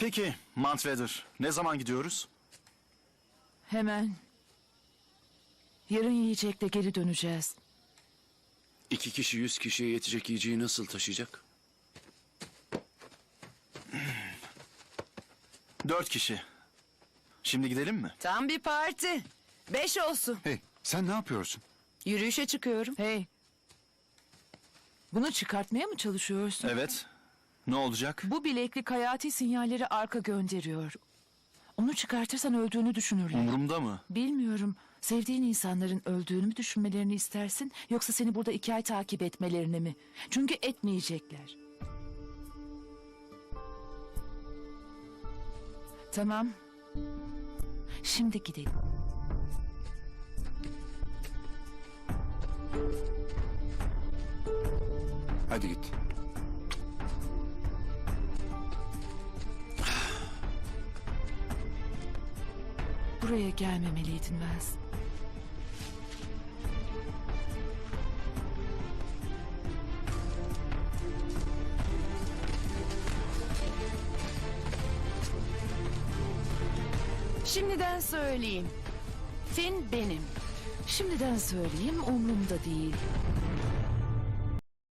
Peki Mantvedir. Ne zaman gidiyoruz? Hemen. Yarın yiyecekle geri döneceğiz. İki kişi yüz kişiye yetecek yiyeceği nasıl taşıyacak? Dört kişi. Şimdi gidelim mi? Tam bir parti. Beş olsun. Hey sen ne yapıyorsun? Yürüyüşe çıkıyorum. Hey. Bunu çıkartmaya mı çalışıyorsun? Evet. Ne olacak? Bu bileklik hayati sinyalleri arka gönderiyor. Onu çıkartırsan öldüğünü düşünürler. Umurumda mı? Bilmiyorum. Sevdiğin insanların öldüğünü mü düşünmelerini istersin yoksa seni burada iki ay takip etmelerini mi? Çünkü etmeyecekler. Tamam. Şimdi gidelim. Hadi git. Buraya gelmemeliydin Vaz. Şimdiden söyleyeyim. Fin benim. Şimdiden söyleyeyim umurumda değil.